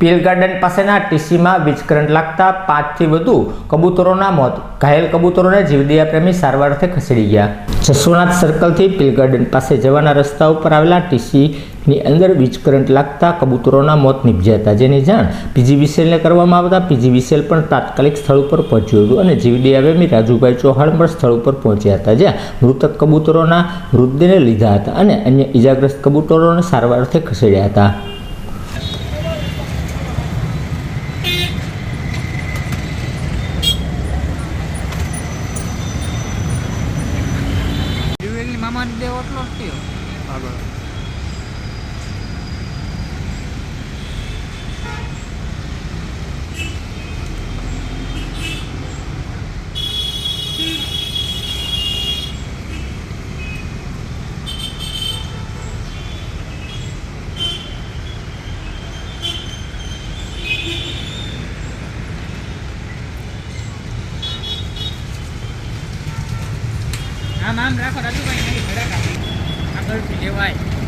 પીલ garden પાસેના ટીસીમાં વીજ current લાગતા પાંચથી વધુ કબૂતરોના મોત. ઘાયલ કબૂતરોને જીવદયા પ્રેમી સારવારથી ખસેડી ગયા. જસોનાથ સર્કલથી પીલ ગાર્ડન પાસે જવાના રસ્તા ઉપર આવેલા ટીસીની અંદર વીજ કરંટ લાગતા કબૂતરોના મોત નીપજ્યા હતા. જેની જાણ પીજીવીસીએલને કરવામાં આવતા પીજીવીસીએલ પણ તાત્કાલિક સ્થળ ઉપર પહોંચ્યું હતું અને જીવદયા પ્રેમી રાજુભાઈ ચૌહાણ પણ સ્થળ ઉપર પહોંચ્યા હતા, જ્યાં મૃતક કબૂતરોના મૃતદેહને લીધા હતા અને અન્ય ઇજાગ્રસ્ત કબૂતરોને સારવારથી ખસેડ્યા હતા. આમ આમ રાખો રાજુભાઈ નહીં ભડાક કાપી આગળથી લેવાય.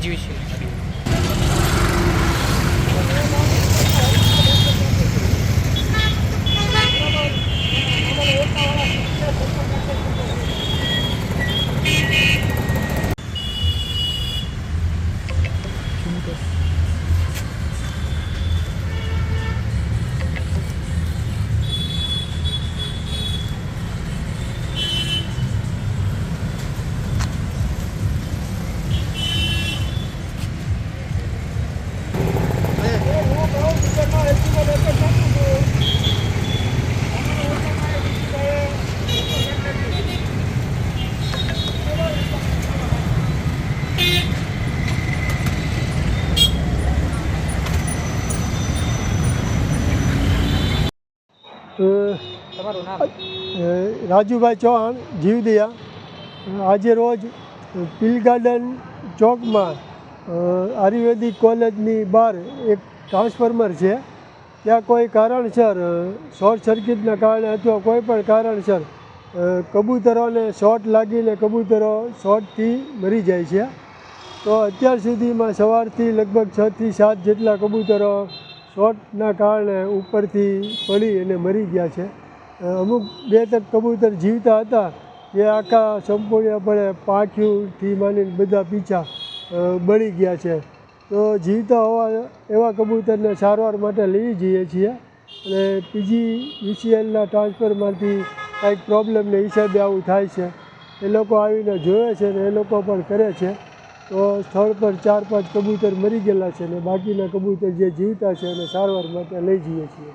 重視です。રાજુભાઈ ચૌહાણ, જીવદયા. આજે રોજ પીલ ગાર્ડન ચોકમાં આયુર્વેદિક કોલેજની બહાર એક ટ્રાન્સફોર્મર છે. ત્યાં કોઈ કારણસર શોર્ટ સર્કિટના કારણે અથવા કોઈ પણ કારણસર કબૂતરોને શોર્ટ લાગીને કબૂતરો શોર્ટથી મરી જાય છે. તો અત્યાર સુધીમાં સવારથી લગભગ છથી સાત જેટલા કબૂતરો શોર્ટના કારણે ઉપરથી પડી અને મરી ગયા છે. અમુક બે ત્રણ કબૂતર જીવતા હતા એ આખા સંપૂર્ણપણે પાંખ્યુંથી માંડીને બધા પીછા બળી ગયા છે. તો જીવતા હોવા એવા કબૂતરને સારવાર માટે લઈ જઈએ છીએ અને પીજી વીસીએલના ટ્રાન્સફરમાંથી કાંઈક પ્રોબ્લેમને હિસાબે આવું થાય છે. એ લોકો આવીને જોવે છે ને એ લોકો પણ કરે છે. તો સ્થળ પર ચાર પાંચ કબૂતર મરી ગયેલા છે ને બાકીના કબૂતર જે જીવતા છે એને સારવાર માટે લઈ જઈએ છીએ.